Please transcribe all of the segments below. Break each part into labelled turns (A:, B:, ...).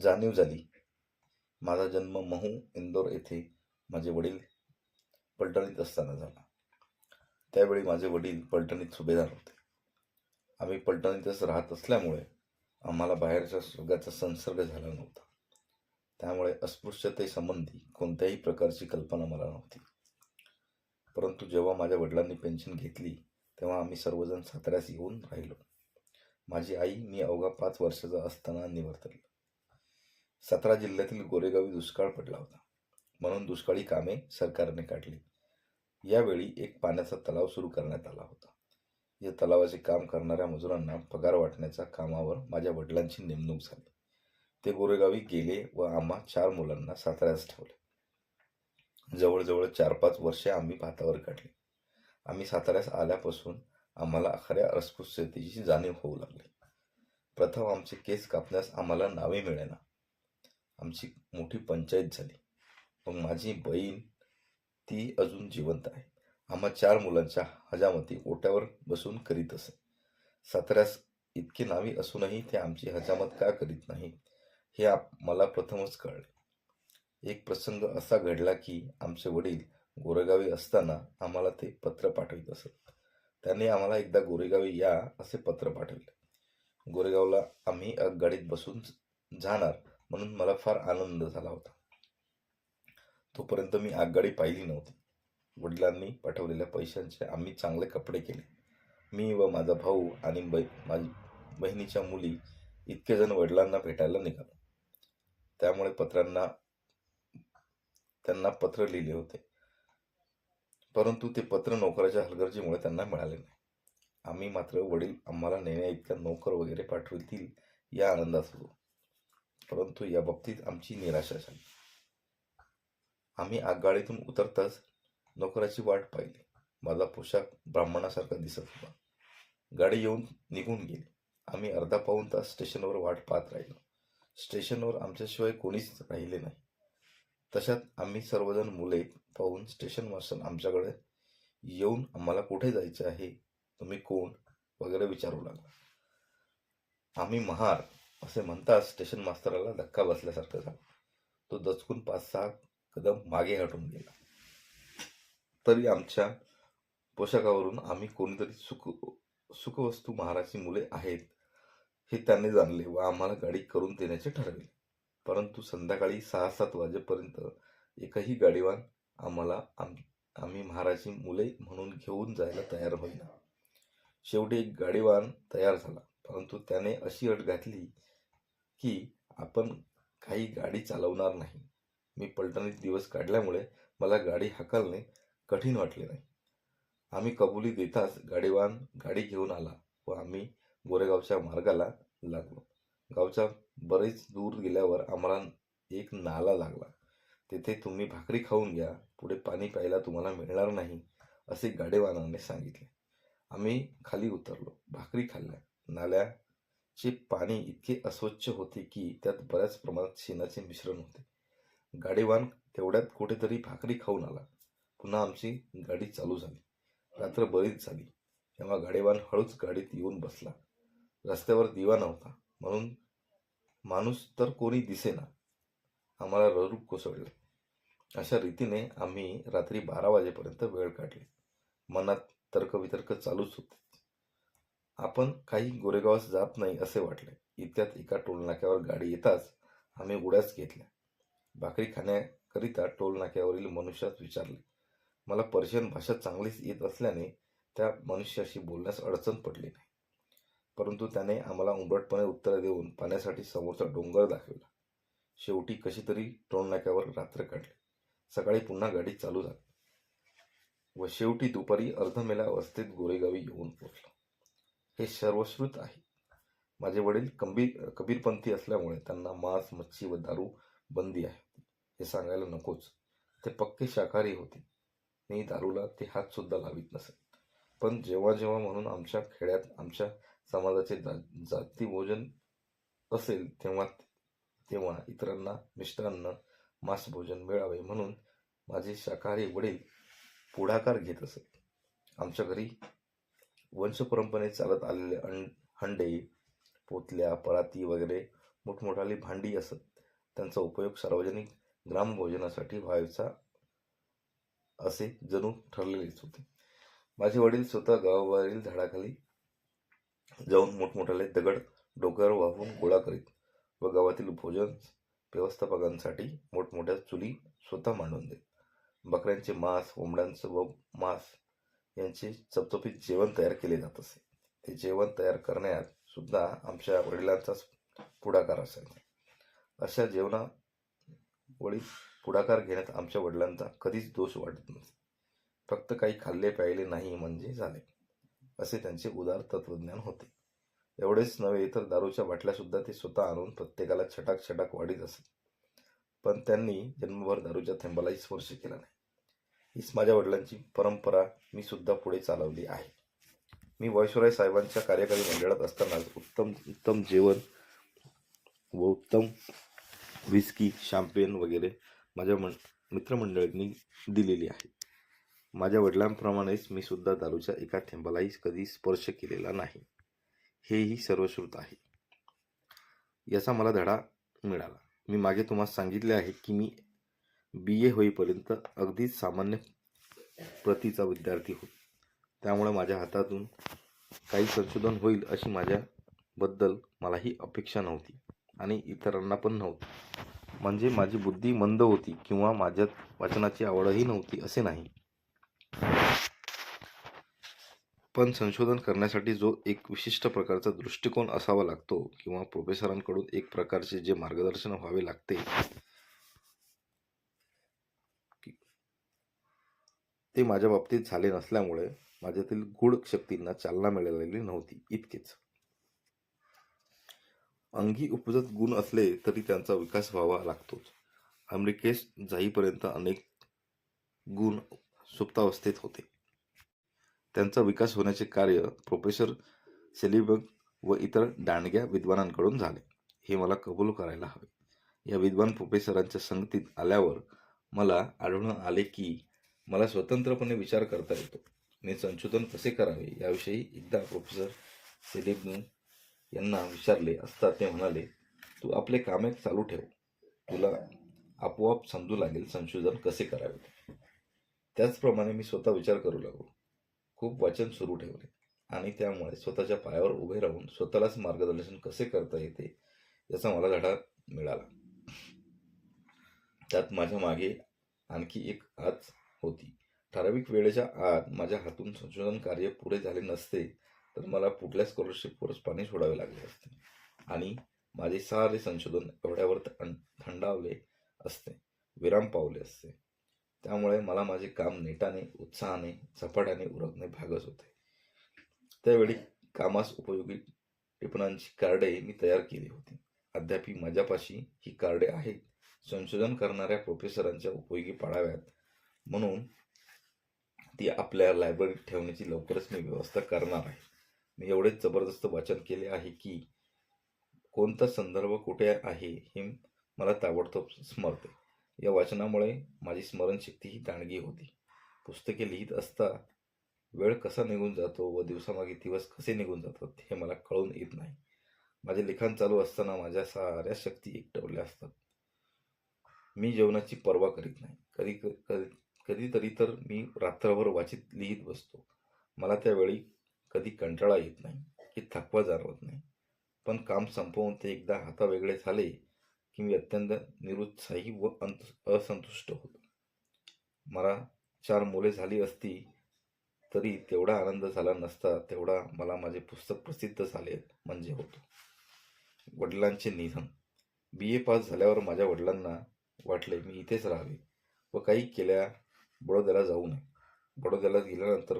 A: जाणीव झाली. माझा जन्म महू इंदोर येथे माझे वडील पलटणीत असताना झाला. त्यावेळी माझे वडील पलटणीत सुभेदार होते. आम्ही पलटणीतच राहत असल्यामुळे आम्हाला बाहेरच्या स्वर्गाचा संसर्ग झाला नव्हता. त्यामुळे अस्पृश्यतेसंबंधी कोणत्याही प्रकारची कल्पना मला नव्हती. परंतु जेव्हा माझ्या वडिलांनी पेन्शन घेतली तेव्हा आम्ही सर्वजण साताऱ्यास येऊन राहिलो. माझी आई मी अवघा पाच वर्षाचा असताना निवर्तली सातारा जिल्ह्यातील गोरेगावी दुष्काळ पडला होता. म्हणून दुष्काळी कामे सरकारने काढली. यावेळी एक पाण्याचा तलाव सुरू करण्यात आला होता. या तलावाचे काम करणाऱ्या मजुरांना पगार वाटण्याच्या कामावर माझ्या वडिलांची नेमणूक झाली. ते गोरेगावी गेले व आम्हा चार मुलांना साताऱ्यास ठेवले. जवळजवळ चार पाच वर्षे आम्ही भातावर काढली. आम्ही साताऱ्यास आल्यापासून आम्हाला खऱ्या अस्पृश्यतेची जाणीव होऊ लागली. प्रथम आमचे केस कापण्यास आम्हाला नावे मिळेना. आमची मोठी पंचायत झाली. मग माझी बहीण ती अजून जिवंत आहे. आम्हा चार मुलांच्या हजामती ओट्यावर बसून करीत असे साताऱ्यास इतकी नावी असूनही ते आमची हजामत का करीत नाही हे आप मला प्रथमच कळले. एक प्रसंग असा घडला की आमचे वडील गोरेगावी असताना आम्हाला ते पत्र पाठवित असत. त्यांनी आम्हाला एकदा गोरेगावी या असे पत्र पाठवले. गोरेगावला आम्ही आगगाडीत बसून जाणार म्हणून मला फार आनंद झाला होता. तोपर्यंत मी आगगाडी पाहिली नव्हती. वडिलांनी पाठवलेल्या पैशांचे आम्ही चांगले कपडे केले. मी व माझा भाऊ आणि बै माझी बहिणीच्या मुली इतके जण वडिलांना भेटायला निघालो. त्यामुळे पत्रांना त्यांना पत्र लिहिले होते. परंतु ते पत्र नोकराच्या हलगर्जीमुळे त्यांना मिळाले नाही. आम्ही मात्र वडील आम्हाला नेण्या इतक्या नोकर वगैरे पाठवतील या आनंदात होतो. परंतु या बाबतीत आमची निराशा झाली. आम्ही आगगाडीतून उतरताच नोकराची वाट पाहिली. माझा पोशाख ब्राह्मणासारखा दिसत होता. गाडी येऊन निघून गेली. आम्ही अर्धा पाऊण तास स्टेशनवर वाट पाहत राहिलो. स्टेशनवर आमच्याशिवाय कोणीच राहिले नाही. तशात आम्ही सर्वजण मुले पाहून स्टेशन मास्टर आमच्याकडे येऊन आम्हाला कुठे जायचे आहे? तुम्ही कोण? वगैरे विचारू लागला. आम्ही महार असे म्हणताच स्टेशन मास्तराला धक्का बसल्यासारखं झाला. तो दचकून पाच सहा कदम मागे हटून गेला. तरी आमच्या पोशाखावरून आम्ही कोणीतरी सुख सुखवस्तू महाराजची मुले आहेत हे त्यांनी जाणले व आम्हाला गाडी करून देण्याचे ठरविले. परंतु संध्याकाळी सहा सात वाजेपर्यंत एकही गाडीवान आम्हाला आम आम्ही महाराची मुले म्हणून घेऊन जायला तयार होईना. शेवटी एक गाडीवान तयार झाला परंतु त्याने अशी अट घातली की आपण काही गाडी चालवणार नाही. मी पलटणीत दिवस काढल्यामुळे मला गाडी हाकलणे कठीण वाटले नाही. आम्ही कबुली देताच गाडीवान गाडी घेऊन आला व आम्ही गोरेगावच्या मार्गाला लागलो. गावच्या बरेच दूर गेल्यावर आम्हाला एक नाला लागला. तेथे तुम्ही भाकरी खाऊन घ्या पुढे पाणी प्यायला तुम्हाला मिळणार नाही असे गाडेवानाने सांगितले. आम्ही खाली उतरलो भाकरी खाल्ल्या. नाल्या चे पाणी इतके अस्वच्छ होते की त्यात बऱ्याच प्रमाणात शेणाचे मिश्रण होते. गाडीवान तेवढ्यात कुठेतरी भाकरी खाऊन आला. पुन्हा आमची गाडी चालू झाली. रात्र बरीच झाली. तेव्हा गाडीवान हळूच गाडीत येऊन बसला. रस्त्यावर दिवा नव्हता म्हणून माणूस तर कोणी दिसेना. आम्हाला ररूप कोसळले. अशा रीतीने आम्ही रात्री बारा वाजेपर्यंत वेळ काढली. मनात तर्कवितर्क चालूच होते. आपण काही गोरेगावास जात नाही असे वाटले. इतक्यात एका टोलनाक्यावर गाडी येताच आम्ही उड्याच घेतल्या. भाकरी खाण्याकरिता टोल नाक्यावरील मनुष्यात विचारले. मला पर्शियन भाषा चांगलीच येत असल्याने त्या मनुष्याशी बोलण्यास अडचण पडली नाही. परंतु त्याने आम्हाला उंबटपणे उत्तर देऊन पाण्यासाठी समोरचा डोंगर दाखवला. शेवटी कशी तरी टोल नाक्यावर रात्र काढली. सकाळी पुन्हा गाडी चालू झाली व शेवटी दुपारी अर्धमेला अवस्थेत गोरेगावी येऊन पोहोचलो. हे सर्वश्रुत आहे. माझे वडील कबीर कबीरपंथी असल्यामुळे त्यांना मांस मच्छी व दारू बंदी आहे. हे सांगायला नकोच. ते पक्के शाकाहारी होते. मी दारूला ते हातसुद्धा लावित नसत पण जेव्हा जेव्हा म्हणून आमच्या खेड्यात आमच्या समाजाचे जा जाती भोजन असेल तेव्हा तेव्हा इतरांना मिष्टान्न मांस भोजन मिळावे म्हणून माझे शाकाहारी वडील पुढाकार घेत असत आमच्या घरी वंशपरंपरेने चालत आलेले अं हंडे पोतल्या पराती वगैरे मोठमोठाली भांडी असत. त्यांचा उपयोग सार्वजनिक ग्रामभोजनासाठी व्हायचा असे जणू ठरलेलेच होते. माझे वडील स्वतः गावावरील झाडाखाली जाऊन मोठमोठाले दगड डोक्यावर वाहून गोळा करीत व गावातील भोजन व्यवस्थापकांसाठी मोठमोठ्या चुली स्वतः मांडून देत. बकऱ्यांचे मांस कोंबड्यांचं व मांस यांचे चपचपीत जेवण तयार केले जात असे. ते जेवण तयार करण्यात सुद्धा आमच्या वडिलांचाच पुढाकार असायचा. अशा जेवणा वडील पुढाकार घेण्यात आमच्या वडिलांचा कधीच दोष वाटत नसे. फक्त काही खाल्ले प्यायले नाही म्हणजे झाले असे त्यांचे उदार तत्वज्ञान होते. एवढेच नव्हे तर दारूच्या बाटल्यासुद्धा ते स्वतः आणून प्रत्येकाला छटाक छटाक वाढीत असत पण त्यांनी जन्मभर दारूच्या थेंबालाही स्पर्श केला नाही. हीच माझ्या वडिलांची परंपरा मी सुद्धा पुढे चालवली आहे. मी वैश्वराय साहेबांच्या कार्यकारी मंडळात असतानाच उत्तम उत्तम जेवण व उत्तम विस्की शॅम्पेन वगैरे माझ्या मं मित्रमंडळींनी दिलेली आहे. माझ्या वडिलांप्रमाणेच मी सुद्धा दारूच्या एका थेंबालाही कधी स्पर्श केलेला नाही. हेही सर्वश्रुत आहे. याचा मला धडा मिळाला. मी मागे तुम्हाला सांगितले आहे की मी बी ए होईपर्यंत अगदीच सामान्य प्रतीचा विद्यार्थी हो त्यामुळे माझ्या हातातून काही संशोधन होईल अशी माझ्याबद्दल मलाही अपेक्षा नव्हती आणि इतरांना पण नव्हती. म्हणजे माझी बुद्धी मंद होती किंवा माझ्यात वाचनाची आवडही नव्हती असे नाही. पण संशोधन करण्यासाठी जो एक विशिष्ट प्रकारचा दृष्टिकोन असावा लागतो किंवा प्रोफेसरांकडून एक प्रकारचे जे मार्गदर्शन व्हावे लागते ते माझ्या बाबतीत झाले नसल्यामुळे माझ्यातील गूढ शक्तींना चालना मिळालेली नव्हती इतकेच. अंगी उपजत गुण असले तरी त्यांचा विकास व्हावा लागतोच. अमेरिकेस जाईपर्यंत अनेक गुण सुप्तावस्थेत होते. त्यांचा विकास होण्याचे कार्य प्रोफेसर सेलिबग व इतर दांडग्या विद्वानांकडून झाले. हे मला कबूल करायला हवे. या विद्वान प्रोफेसरांच्या संगतीत आल्यावर मला आढळून आले की मला स्वतंत्रपणे विचार करता येतो. मी संशोधन कसे करावे याविषयी एकदा प्रोफेसर सेलिबन यांना विचारले असता ते म्हणाले तू आपले कामे चालू ठेव. तुला आपोआप समजू लागेल संशोधन कसे करावे. त्याचप्रमाणे मी स्वतः विचार करू लागलो. खूप वाचन सुरू ठेवले आणि त्यामुळे स्वतःच्या पायावर उभे राहून स्वतःलाच मार्गदर्शन कसे करता येते याचा मला धडा मिळाला. त्यात माझ्या मागे आणखी एक आज होती. ठराविक वेळेच्या आत माझ्या हातून संशोधन कार्य पुढे झाले नसते तर मला कुठल्या स्कॉलरशिपवरच पाणी सोडावे लागले असते आणि माझे सारे संशोधन एवढ्यावर थंडावले असते विराम पावले असते. त्यामुळे मला माझे काम नेटाने उत्साहाने झपाट्याने उरकणे भागच होते. त्यावेळी कामास उपयोगी टिपणांची कार्डे मी तयार केली होती. अद्यापी माझ्यापाशी ही कार्डे आहेत. संशोधन करणाऱ्या प्रोफेसरांच्या उपयोगी पाडाव्यात. म्हणून ती आपल्या लायब्ररीत ठेवण्याची लवकरच मी व्यवस्था करणार आहे. मी एवढेच जबरदस्त वाचन केले आहे की कोणता संदर्भ कुठे आहे हे मला ताबडतोब स्मरते. या वाचनामुळे माझी स्मरणशक्ती ही दांडगी होती. पुस्तके लिहित असता वेळ कसा निघून जातो व दिवसामागे दिवस कसे निघून जातात हे मला कळून येत नाही. माझे लिखाण चालू असताना माझ्या साऱ्या शक्ती एकटवल्या असतात. मी जेवणाची पर्वा करीत नाही. कधी कधी कधीतरी तर मी रात्रभर वाचित लिहित बसतो. मला त्यावेळी कधी कंटाळा येत नाही की थकवा जाणवत नाही. पण काम संपवून ते एकदा हातावेगळे झाले की मी अत्यंत निरुत्साही व अंत असंतुष्ट होतो. मला चार मुले झाली असती तरी तेवढा आनंद झाला नसता तेवढा मला माझे पुस्तक प्रसिद्ध झाले म्हणजे होतो. वडिलांचे निधन. बी ए पास झाल्यावर माझ्या वडिलांना वाटले मी इथेच राहावे व काही केल्या बडोद्याला जाऊ नये. बडोद्याला गेल्यानंतर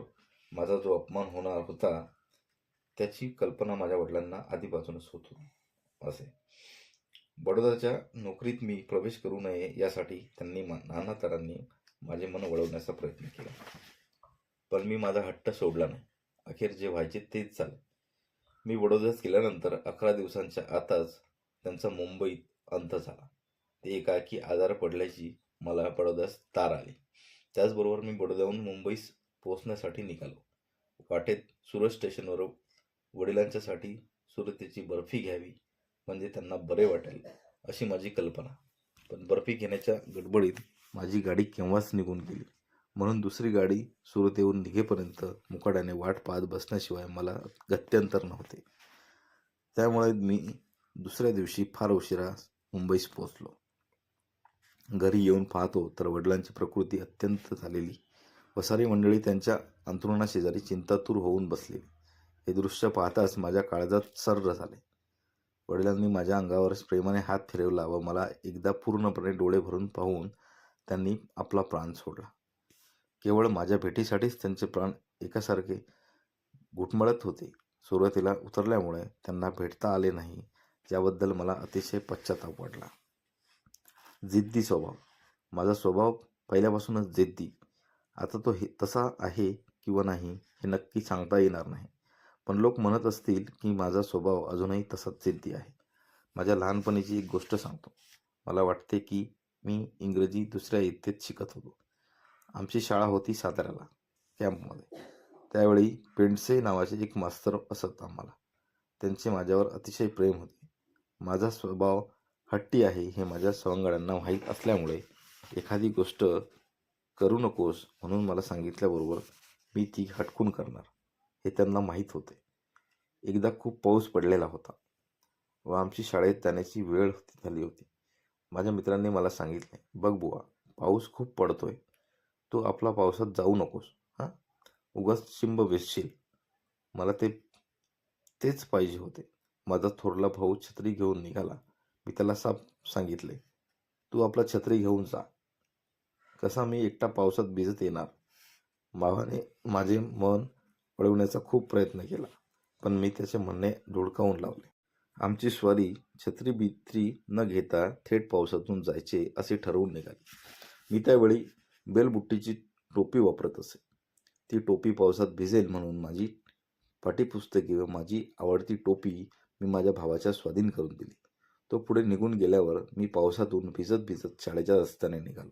A: माझा जो अपमान होणार होता त्याची कल्पना माझ्या वडिलांना आधीपासूनच होतो. असे. बडोद्याच्या नोकरीत मी प्रवेश करू नये यासाठी त्यांनी मा- नाना तरांनी माझे मन वळवण्याचा प्रयत्न केला. पण मी माझा हट्ट सोडला नाही. अखेर जे व्हायचे तेच झाले. मी बडोद्यात गेल्यानंतर अकरा दिवसांच्या आताच त्यांचा मुंबईत अंत झाला. ते एकाकी आजार पडल्याची मला बडोद्यास तार आली. त्याचबरोबर मी बडोद्याहून मुंबईस पोहोचण्यासाठी निघालो. वाटेत सुरत स्टेशनवर वडिलांच्यासाठी सुरतेची बर्फी घ्यावी म्हणजे त्यांना बरे वाटेल अशी माझी कल्पना. पण बर्फी घेण्याच्या गडबडीत माझी गाडी केव्हाच निघून गेली? म्हणून दुसरी गाडी सुरत येऊन निघेपर्यंत मुकाड्याने वाट पाहत बसण्याशिवाय मला गत्यंतर नव्हते. त्यामुळे मी दुसऱ्या दिवशी फार उशिरा मुंबईस पोहोचलो. घरी येऊन पाहतो तर वडिलांची प्रकृती अत्यंत झालेली. वसारी मंडळी त्यांच्या अंथरुणाशेजारी चिंतातूर होऊन बसलेली हे दृश्य पाहताच माझ्या काळजात सर्र झाले. वडिलांनी माझ्या अंगावर प्रेमाने हात फिरवला व मला एकदा पूर्णपणे डोळे भरून पाहून त्यांनी आपला प्राण सोडला. केवळ माझ्या भेटीसाठीच त्यांचे प्राण एकासारखे घुटमळत होते. सुरुवातीला उतरल्यामुळे त्यांना भेटता आले नाही याबद्दल मला अतिशय पश्चाताप वाटला. जिद्दी स्वभाव. माझा स्वभाव पहिल्यापासूनच जिद्दी. आता तो हे तसा आहे किंवा नाही हे नक्की सांगता येणार नाही. पण लोक म्हणत असतील की माझा स्वभाव अजूनही तसाच जिद्दी आहे. माझ्या लहानपणीची एक गोष्ट सांगतो. मला वाटते की मी इंग्रजी दुसऱ्या इयत्तेत शिकत होतो. आमची शाळा होती साताऱ्याला कॅम्पमध्ये. त्यावेळी पेंडसे नावाचे एक मास्तर असत आम्हाला. त्यांचे माझ्यावर अतिशय प्रेम होते. माझा स्वभाव हट्टी आहे हे माझ्या सवंगड्यांना माहीत असल्यामुळे एखादी गोष्ट करू नकोस म्हणून मला सांगितल्याबरोबर मी ती हटकून करणार. हे त्यांना माहीत होते. एकदा खूप पाऊस पडलेला होता. व आमची शाळेत जाण्याची वेळ होती झाली होती. माझ्या मित्रांनी मला सांगितले बघ बुवा पाऊस खूप पडतोय. तू आपला पावसात जाऊ नकोस. हां? उगाच शिंब वेचशील मला ते तेच पाहिजे होते. माझा थोरला भाऊ छत्री घेऊन निघाला. मी त्याला साप सांगितले. तू आपला छत्री घेऊन जा. कसा मी एकटा पावसात भिजत येणार? मावाने माझे मन वळवण्याचा खूप प्रयत्न केला पण मी त्याचे म्हणणे धुडकावून लावले. आमची स्वारी छत्री बित्री न घेता थेट पावसातून जायचे असे ठरवून निघाली. मी त्यावेळी बेलबुट्टीची टोपी वापरत असे. ती टोपी पावसात भिजेल म्हणून माझी पाठीपुस्तके व माझी आवडती टोपी मी माझ्या भावाच्या स्वाधीन करून दिली. तो पुढे निघून गेल्यावर मी पावसातून भिजत भिजत शाळेच्या रस्त्याने निघालो.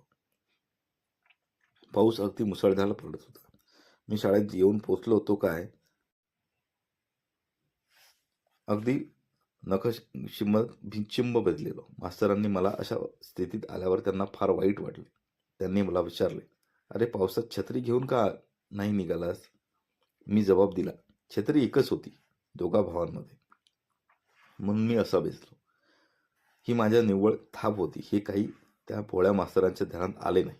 A: पाऊस अगदी मुसळधार पडत होता. मी शाळेत येऊन पोचलो होतो काय? अगदी नखश शिंब भिचिंब बदलेलो. मास्तरांनी मला अशा स्थितीत आल्यावर त्यांना फार वाईट वाटले. त्यांनी मला विचारले अरे पावसात छत्री घेऊन का नाही निघालास? मी जबाब दिला छत्री एकच होती दोघा भावांमध्ये. म्हणून मी असा बेसलो ही माझ्या निव्वळ थाप होती. हे काही त्या भोळ्या मास्तरांच्या ध्यानात आले नाही.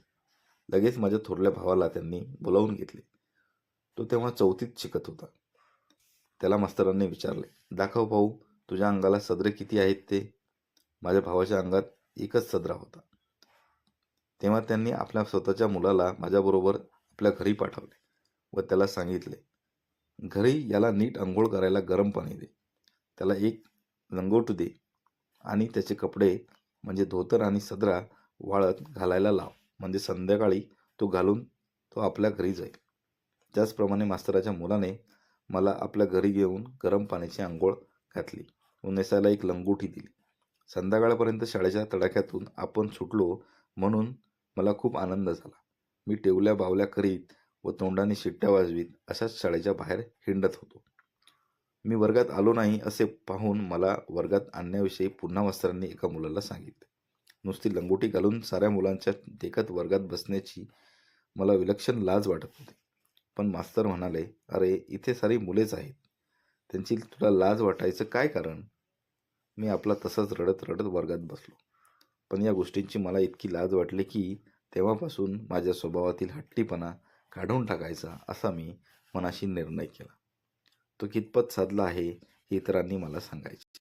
A: लगेच माझ्या थोरल्या भावाला त्यांनी बोलावून घेतले. तो तेव्हा चौथीत शिकत होता. त्याला मास्तरांनी विचारले दाखव भाऊ तुझ्या अंगाला सदरे किती आहेत ते? माझ्या भावाच्या अंगात एकच सदरा होता. तेव्हा त्यांनी आपल्या स्वतःच्या मुलाला माझ्याबरोबर आपल्या घरी पाठवले व त्याला सांगितले घरी याला नीट अंघोळ करायला गरम पाणी दे. त्याला एक लंगोट दे. आणि त्याचे कपडे म्हणजे धोतर आणि सदरा वाळत घालायला लाव. म्हणजे संध्याकाळी तो घालून तो आपल्या घरी जाईल. त्याचप्रमाणे मास्तराच्या मुलाने मला आपल्या घरी घेऊन गरम पाण्याची आंघोळ घातली. व नेसायला एक लंगोटी दिली. संध्याकाळपर्यंत शाळेच्या तडाख्यातून आपण सुटलो म्हणून मला खूप आनंद झाला. मी टेवल्या बावल्या करीत व तोंडाने शिट्ट्या वाजवीत अशाच शाळेच्या बाहेर हिंडत होतो. मी वर्गात आलो नाही असे पाहून मला वर्गात आणण्याविषयी पुन्हा मास्तरांनी एका मुलाला सांगितले. नुसती लंगोटी घालून साऱ्या मुलांच्या देखत वर्गात बसण्याची मला विलक्षण लाज वाटत होती. पण मास्तर म्हणाले अरे इथे सारी मुलेच आहेत. त्यांची तुला लाज वाटायचं काय कारण? मी आपला तसंच रडत रडत वर्गात बसलो. पण या गोष्टींची मला इतकी लाज वाटली की तेव्हापासून माझ्या स्वभावातील हट्टीपणा काढून टाकायचा असा मी मनाशी निर्णय केला. तो कितपत साधला आहे हे इतरांनी मला सांगायचे.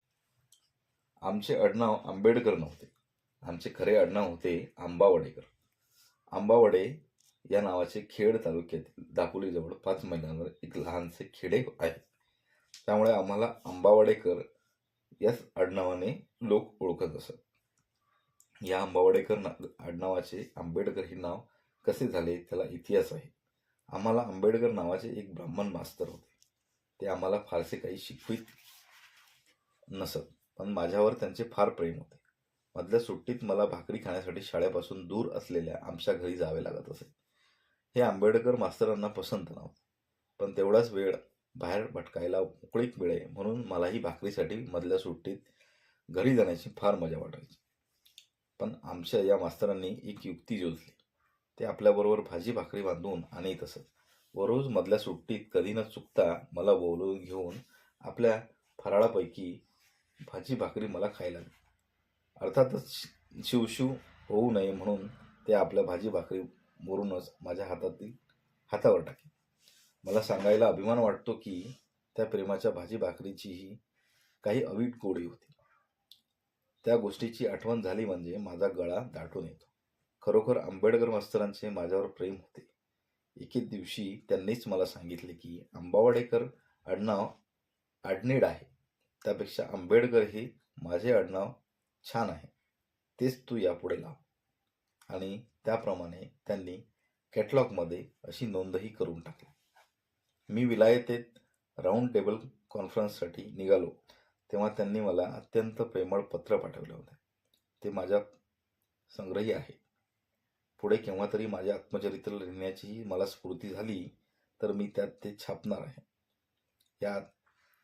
A: आमचे आडनाव आंबेडकर नव्हते. आमचे खरे आडनाव होते आंबावडेकर. आंबावडे या नावाचे खेड तालुक्यातील दापोलीजवळ पाच मैलांवर एक लहानसे खेडे आहे त्यामुळे आम्हाला आंबावडेकर याच आडनावाने लोक ओळखत असत. या आंबावडेकर ना आडनावाचे आंबेडकर हे नाव कसे झाले त्याला इतिहास आहे. आम्हाला आंबेडकर नावाचे एक ब्राह्मण मास्तर होते. ते आम्हाला फारसे काही शिकवित नसत. पण माझ्यावर त्यांचे फार प्रेम होते. मधल्या सुट्टीत मला भाकरी खाण्यासाठी शाळेपासून दूर असलेल्या आमच्या घरी जावे लागत असे. हे आंबेडकर मास्तरांना पसंत नव्हतं. पण तेवढाच वेळ बाहेर भटकायला मोकळीक मिळे म्हणून मलाही भाकरीसाठी मधल्या सुट्टीत घरी जाण्याची फार मजा वाटायची. पण आमच्या या मास्तरांनी एक युक्ती योजली ते आपल्याबरोबर भाजी भाकरी बांधून आणीत असत रोज मधल्या सुट्टीत कधी न चुकता मला बोलवून घेऊन आपल्या फराळापैकी भाजी भाकरी मला खायला अर्थातच शि- शिवशिव होऊ नये म्हणून ते आपल्या भाजी भाकरी वरूनच माझ्या हातातील हातावर टाके. मला सांगायला अभिमान वाटतो की त्या प्रेमाच्या भाजी भाकरीचीही काही अवीट गोडी होती. त्या गोष्टीची आठवण झाली म्हणजे माझा गळा दाटून येतो. खरोखर आंबेडकर मास्तरांचे माझ्यावर प्रेम होते. एके दिवशी त्यांनीच मला सांगितले की आंबावडेकर आडनाव आडनेड आहे. त्यापेक्षा आंबेडकर हे माझे आडनाव छान आहे. तेच तू यापुढे लाव. आणि त्याप्रमाणे त्यांनी कॅटलॉगमध्ये अशी नोंदही करून टाकली. मी विलायतेत राऊंड टेबल कॉन्फरन्ससाठी निघालो तेव्हा त्यांनी मला अत्यंत प्रेमळ पत्र पाठवले होते. ते माझ्या संग्रही आहे. पुढे केव्हा तरी माझे आत्मचरित्र लिहिण्याचीही मला स्फूर्ती झाली तर मी त्यात ते छापणार आहे. यात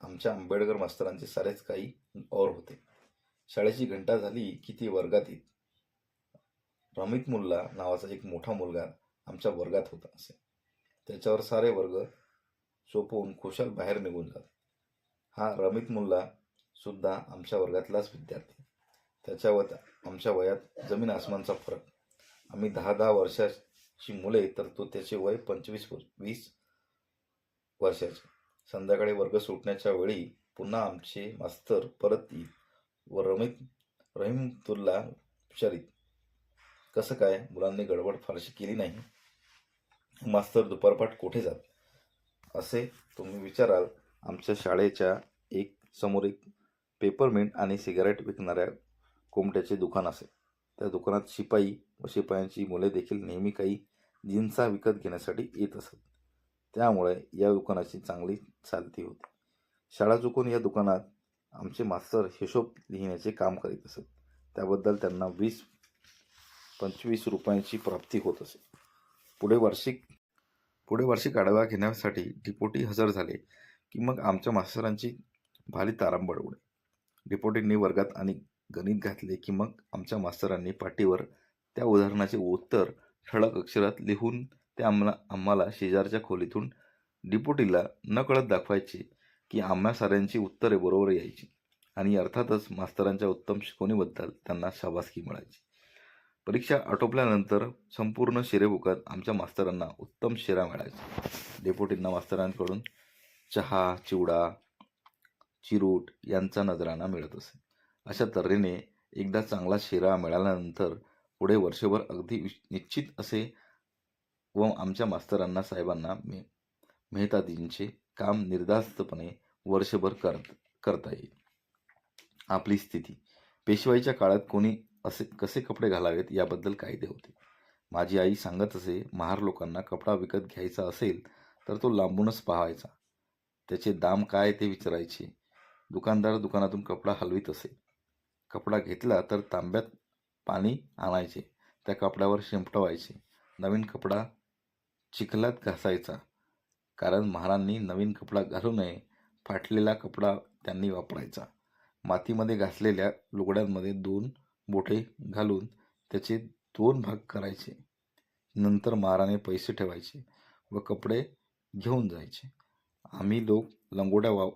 A: आमच्या आंबेडकर मास्तरांचे सारेच काही और होते. शाळेची घंटा झाली की ती वर्गात येत. रमित मुल्ला नावाचा एक मोठा मुलगा आमच्या वर्गात होता असे. त्याच्यावर सारे वर्ग सोपवून खुशाल बाहेर निघून जात. हा रमित मुल्ला सुद्धा आमच्या वर्गातलाच विद्यार्थी. त्याच्या व आमच्या वयात जमीन आसमानचा फरक आम्ही दहा दहा वर्षाची मुले तर तो त्याचे वय पंचवीस वीस वर्षाचे संध्याकाळी वर्ग सुटण्याच्या वेळी पुन्हा आमचे मास्तर परत येईल. व रमित रहीमतुल्ला विचारित कसं काय? मुलांनी गडबड फारशी केली नाही. मास्तर दुपारपाठ कुठे जात? असे तुम्ही विचाराल. आमच्या शाळेच्या एक समोर एक पेपरमिंट आणि सिगारेट विकणाऱ्या कोंबड्याचे दुकान असे त्या दुकानात शिपाई व शिपायांची मुले देखील नेहमी काही जिन्सा विकत घेण्यासाठी येत असत. त्यामुळे या दुकानाची चांगली चालती होती. शाळा चुकून या दुकानात आमचे मास्तर हिशोब लिहिण्याचे काम करीत असत. त्याबद्दल त्यांना वीस पंचवीस रुपयांची प्राप्ती होत असे. पुढे वार्षिक पुढे वार्षिक आढावा घेण्यासाठी डिपोटी हजर झाले की मग आमच्या मास्तरांची भारी तारांबळ उडे. डिपोटींनी वर्गात आणि गणित घातले की मग आमच्या मास्तरांनी पाटीवर त्या उदाहरणाचे उत्तर ठळक अक्षरात लिहून ते आम्हाला आम्हाला शेजारच्या खोलीतून डिपोटीला नकळत दाखवायचे की आम्हा साऱ्यांची उत्तरे बरोबर यायची आणि अर्थातच मास्तरांच्या उत्तम शिकवणीबद्दल त्यांना शाबासकी मिळायची. परीक्षा आटोपल्यानंतर संपूर्ण शिरेबुकात आमच्या मास्तरांना उत्तम शिरा मिळायचा. डेपोटींना मास्तरांकडून चहा चिवडा चिरूट यांचा नजराणा मिळत असे. अशा तऱ्हेने एकदा चांगला शिरा मिळाल्यानंतर पुढे वर्षभर अगदी निश्चित असे व आमच्या मास्तरांना साहेबांना मे मेहतादींचे काम निर्धास्तपणे वर्षभर करत करता येईल. आपली स्थिती. पेशवाईच्या काळात कोणी असे कसे कपडे घालावेत याबद्दल कायदे होते. माझी आई सांगत असे महार लोकांना कपडा विकत घ्यायचा असेल तर तो लांबूनच पाहायचा. त्याचे दाम काय ते विचारायचे. दुकानदार दुकानातून कपडा हलवीत असे. कपडा घेतला तर तांब्यात पाणी आणायचे. त्या कपड्यावर शिंपटवायचे. नवीन कपडा चिखलात घासायचा. कारण महारांनी नवीन कपडा घालू नये फाटलेला कपडा त्यांनी वापरायचा. मातीमध्ये घासलेल्या लुगड्यांमध्ये दोन बोटे घालून त्याचे दोन भाग करायचे. नंतर महाराने पैसे ठेवायचे व कपडे घेऊन जायचे. आम्ही लोक लंगोट्या वाव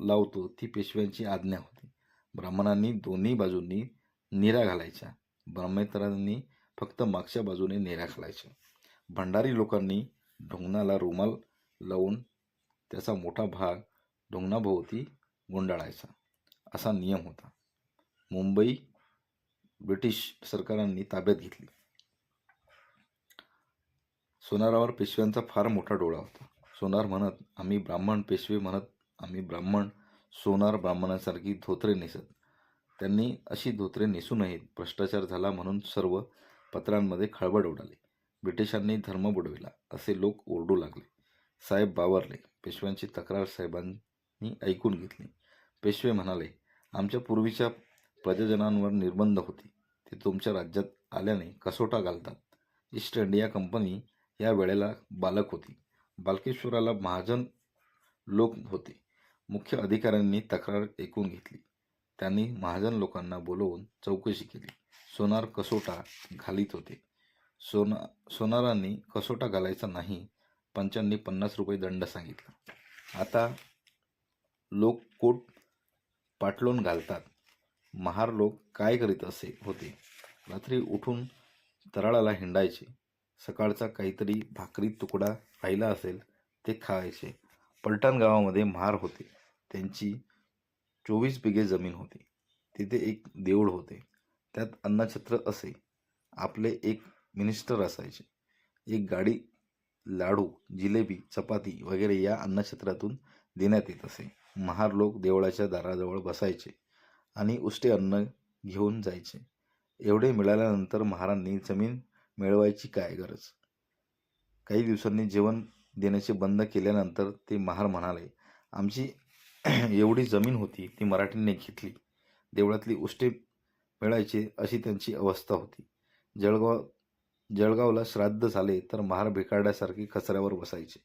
A: लावतो ती पेशव्यांची आज्ञा होती. ब्राह्मणांनी दोन्ही बाजूंनी निरा घालायच्या. ब्राह्मेतरांनी फक्त मागच्या बाजूने निरा घालायच्या. भंडारी लोकांनी ढोंगणाला रुमाल लावून त्याचा मोठा भाग ढोंगणाभोवती गुंडाळायचा. असा नियम होता. मुंबई ब्रिटिश सरकारांनी ताब्यात घेतली. सोनारावर पेशव्यांचा फार मोठा डोळा होता. सोनार म्हणत आम्ही ब्राह्मण पेशवे म्हणत आम्ही ब्राह्मण सोनार ब्राह्मणांसारखी धोत्रे नेसत. त्यांनी अशी धोत्रे नेसू नयेत. भ्रष्टाचार झाला म्हणून सर्व पत्रांमध्ये खळबळ उडाली. ब्रिटिशांनी धर्म बुडविला असे लोक ओरडू लागले. साहेब बावरले. पेशव्यांची तक्रार साहेबांनी ऐकून घेतली. पेशवे म्हणाले आमच्या पूर्वीच्या प्रजाजनांवर निर्बंध होते. ते तुमच्या राज्यात आल्याने कसोटा घालतात. ईस्ट इंडिया कंपनी या वेळेला बालक होती. बालकेश्वराला महाजन लोक होते. मुख्य अधिकाऱ्यांनी तक्रार ऐकून घेतली. त्यांनी महाजन लोकांना बोलवून चौकशी केली. सोनार कसोटा घालीत होते. सोना सोनारांनी कसोटा घालायचा नाही पंचांनी पन्नास रुपये दंड सांगितला. आता लोक कोट पाटलोन घालतात. महार लोक काय करीत असे होते? रात्री उठून तराळाला हिंडायचे. सकाळचा काहीतरी भाकरी तुकडा राहिला असेल ते खायचे. पलटण गावामध्ये महार होते. त्यांची चोवीस बिघे जमीन होती. तिथे एक देऊळ होते. त्यात अन्नछत्र असे. आपले एक मिनिस्टर असायचे. एक गाडी लाडू जिलेबी चपाती वगैरे या अन्नछत्रातून देण्यात येत असे. महार लोक देवळाच्या दाराजवळ बसायचे आणि उष्टे अन्न घेऊन जायचे. एवढे मिळाल्यानंतर महारांनी जमीन मिळवायची काय गरज? काही दिवसांनी जेवण देण्याचे बंद केल्यानंतर ते महार म्हणाले आमची एवढी जमीन होती ती मराठींनी घेतली. देवळातली उष्टे मिळायचे अशी त्यांची अवस्था होती. जळगाव जळगावला श्राद्ध झाले तर महार भिकारड्यासारखे कचऱ्यावर बसायचे.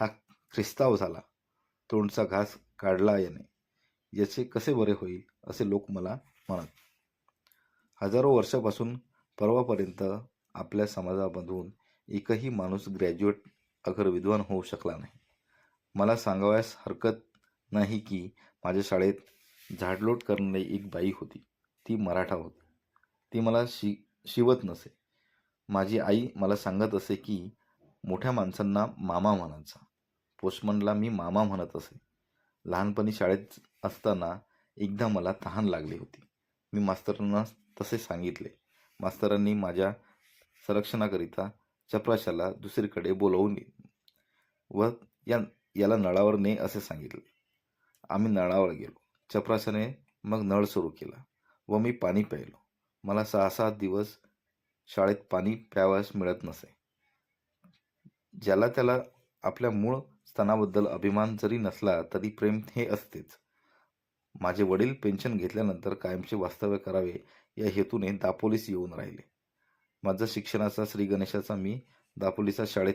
A: हा ख्रिस्ताव झाला. तोंडचा घास काढला याने. याचे कसे बरे होईल असे लोक मला म्हणत. हजारो वर्षापासून परवापर्यंत आपल्या समाजामधून एकही माणूस ग्रॅज्युएट अखर विद्वान होऊ शकला नाही. मला सांगावयास हरकत नाही की माझ्या शाळेत झाडलोट करणारी एक बाई होती. ती मराठा होती. ती मला शि शिवत नसे. माझी आई मला सांगत असे की मोठ्या माणसांना मामा म्हणायचा. पोस्टमनला मी मामा म्हणत असे. लहानपणी शाळेत असताना एकदा मला तहान लागली होती. मी मास्तरांना तसे सांगितले. मास्तरांनी माझ्या संरक्षणाकरिता चपराशाला दुसरीकडे बोलवून व या याला नळावर ने असे सांगितले. आम्ही नळावर गेलो. चपराशाने मग नळ सुरू केला व मी पाणी प्यायलो. मला सहा सात दिवस शाळेत पाणी प्यावयास मिळत नसे. ज्याला त्याला आपल्या मूळ स्थानाबद्दल अभिमान जरी नसला तरी प्रेम हे असतेच. माझे वडील पेन्शन घेतल्यानंतर कायमचे वास्तव्य करावे या हेतूने दापोलीस येऊन राहिले. माझा शिक्षणाचा श्री गणेशाचा मी दापोलीचा शाळेत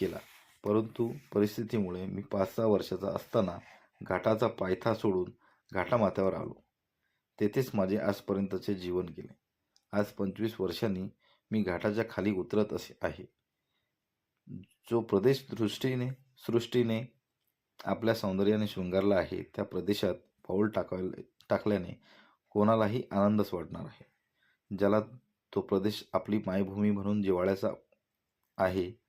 A: केला. परंतु परिस्थितीमुळे मी पाच सहा वर्षाचा असताना घाटाचा पायथा सोडून घाटामाथ्यावर आलो. तेथेच माझे आजपर्यंतचे जीवन गेले. आज पंचवीस वर्षांनी मी घाटाच्या खाली उतरत असे आहे. जो प्रदेश दृष्टीने सृष्टीने आपल्या सौंदर्याने शृंगारला आहे त्या प्रदेशात पाऊल टाकाय टाकल्याने कोणालाही आनंदच वाटणार आहे. ज्याला तो प्रदेश आपली मायभूमी म्हणून जिवाळ्याचा आहे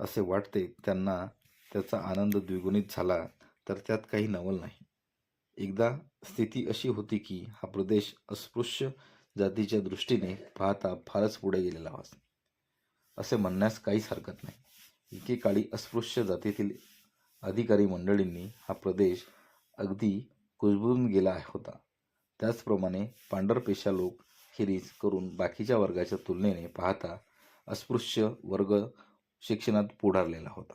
A: असे वाटते त्यांना त्याचा आनंद द्विगुणित झाला तर त्यात काही नवल नाही. एकदा स्थिती अशी होती की हा प्रदेश अस्पृश्य जातीच्या दृष्टीने पाहता फारच पुढे गेलेला होता असे म्हणण्यास काहीच हरकत नाही. एकेकाळी अस्पृश्य जातीतील अधिकारी मंडळींनी हा प्रदेश अगदी कुजबुजून गेला होता. त्याचप्रमाणे पांढरपेशा लोक खेरीज करून बाकीच्या वर्गाच्या तुलनेने पाहता अस्पृश्य वर्ग शिक्षणात पुढारलेला होता.